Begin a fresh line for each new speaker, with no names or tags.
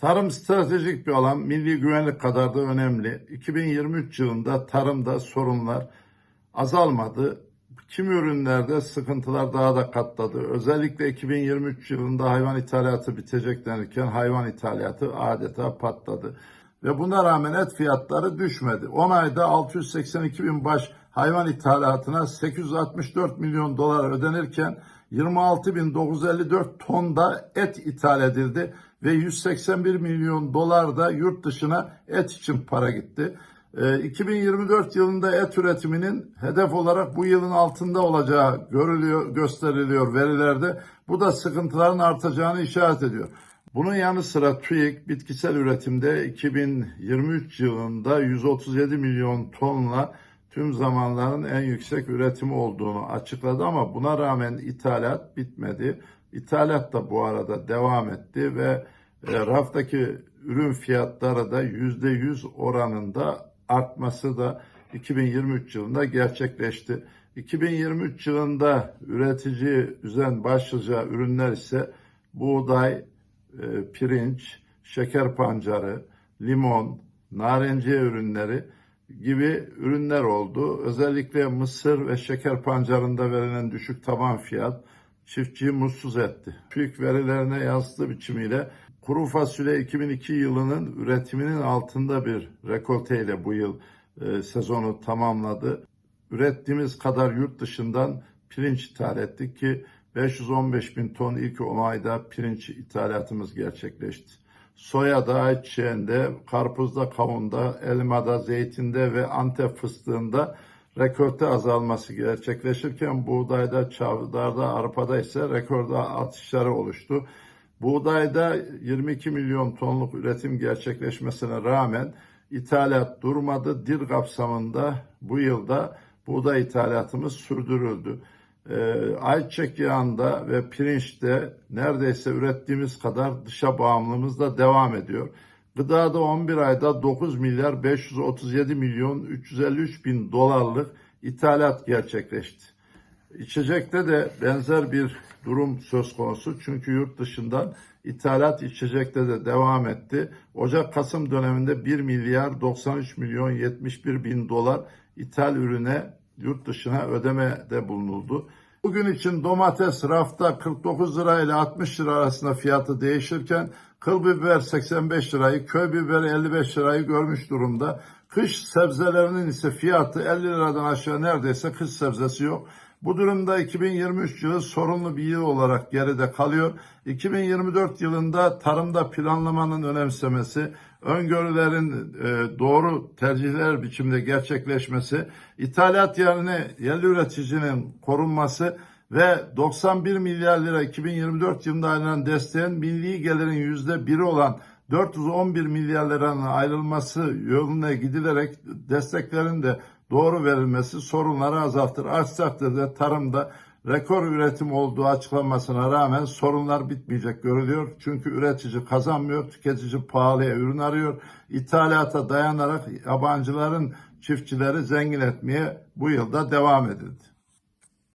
Tarım stratejik bir alan, milli güvenlik kadar da önemli. 2023 yılında tarımda sorunlar azalmadı. Kimi ürünlerde sıkıntılar daha da katladı. Özellikle 2023 yılında hayvan ithalatı bitecek denirken hayvan ithalatı adeta patladı. Ve buna rağmen et fiyatları düşmedi. 10 ayda 682 bin baş hayvan ithalatına 864 milyon dolar ödenirken 26.954 ton da et ithal edildi ve 181 milyon dolar da yurt dışına et için para gitti. Ee, 2024 yılında et üretiminin hedef olarak bu yılın altında olacağı görülüyor, gösteriliyor verilerde. Bu da sıkıntıların artacağını işaret ediyor. Bunun yanı sıra TÜİK bitkisel üretimde 2023 yılında 137 milyon tonla tüm zamanların en yüksek üretimi olduğunu açıkladı ama buna rağmen ithalat bitmedi. İthalat da bu arada devam etti ve e, raftaki ürün fiyatları da %100 oranında artması da 2023 yılında gerçekleşti. 2023 yılında üretici üzen başlıca ürünler ise buğday, e, pirinç, şeker pancarı, limon, narenciye ürünleri gibi ürünler oldu. Özellikle mısır ve şeker pancarında verilen düşük taban fiyat çiftçiyi mutsuz etti. TÜİK verilerine yansıdığı biçimiyle kuru fasulye 2002 yılının üretiminin altında bir rekolteyle bu yıl e, sezonu tamamladı. Ürettiğimiz kadar yurt dışından pirinç ithal ettik ki 515 bin ton ilk 10 ayda pirinç ithalatımız gerçekleşti. Soyada, ayçiçeğinde, karpuzda, kavunda, elmada, zeytinde ve antep fıstığında rekorte azalması gerçekleşirken buğdayda, çavdarda, arpada ise rekorda artışları oluştu. Buğdayda 22 milyon tonluk üretim gerçekleşmesine rağmen ithalat durmadı. Dil kapsamında bu yılda buğday ithalatımız sürdürüldü. Ee, ayçiçek yağında ve pirinçte neredeyse ürettiğimiz kadar dışa bağımlılığımız da devam ediyor. Gıdada 11 ayda 9 milyar 537 milyon 353 bin dolarlık ithalat gerçekleşti. İçecekte de benzer bir durum söz konusu. Çünkü yurt dışından ithalat içecekte de devam etti. Ocak-Kasım döneminde 1 milyar 93 milyon 71 bin dolar ithal ürüne yurt dışına ödeme de bulunuldu. Bugün için domates rafta 49 lira ile 60 lira arasında fiyatı değişirken kıl biber 85 lirayı, köy biber 55 lirayı görmüş durumda. Kış sebzelerinin ise fiyatı 50 liradan aşağı neredeyse kış sebzesi yok. Bu durumda 2023 yılı sorunlu bir yıl olarak geride kalıyor. 2024 yılında tarımda planlamanın önemsemesi, öngörülerin e, doğru tercihler biçimde gerçekleşmesi, ithalat yerine yerli üreticinin korunması ve 91 milyar lira 2024 yılında ayrılan desteğin milli gelirin yüzde biri olan 411 milyar liranın ayrılması yoluna gidilerek desteklerin de doğru verilmesi sorunları azaltır. Aksi takdirde tarımda rekor üretim olduğu açıklanmasına rağmen sorunlar bitmeyecek görülüyor. Çünkü üretici kazanmıyor, tüketici pahalıya ürün arıyor. İthalata dayanarak yabancıların çiftçileri zengin etmeye bu yılda devam edildi.